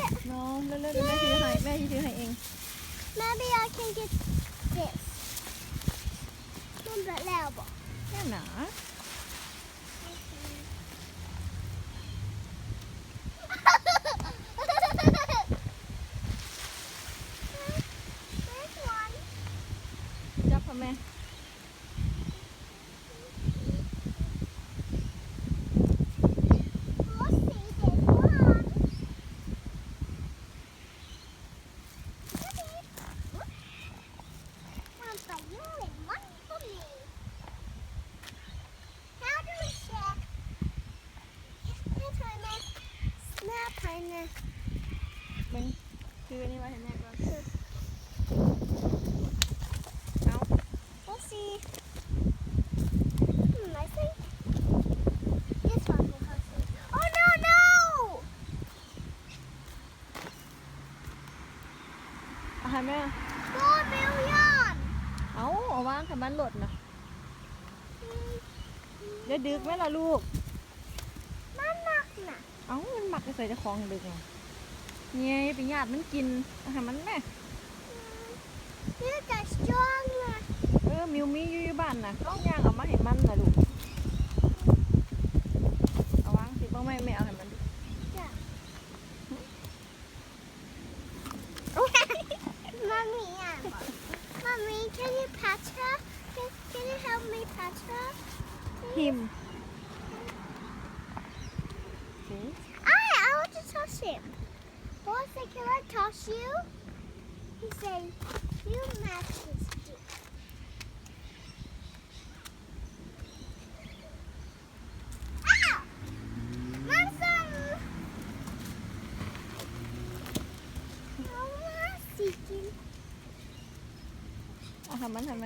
it? No, เร็วๆเลื่ยวแม่ถือให้แม่ถือให้เอง Maybe I can get this. มันเปแล้วบอกแน่นะจับพ่อแม่ Snap henne. มึงคืออันนี้ไว้ให้แม่ก่อนเอา We'll see. Hmm, I think this one will have some. Oh no, no! เอาให้แม่ Four million! เอาเอาวางค่ะมันหลดนะเดี๋ยวดึกไหมล่ะลูก Mamma! เอ้า มันหมักจะใส่เจะคลองดึกไงเนี่ยไปหยาดมันกินเอาให้มันแม่ Look, they're stronger. เออมิวมีอยู่อยู่บ้านนะต้องย่างเอามาให้มันนะลูกเอาวางสิบ่ไม่ไม่เอาให้มัน Mommy, yeah. Mommy, can you patch her? Can, can you help me patch her? พิมพ์สิ I, I want to touch him. Boss said, can I touch you? He said, you match his feet. Ah! Momsen! Mamma, sicken. เอาให้มันทำไม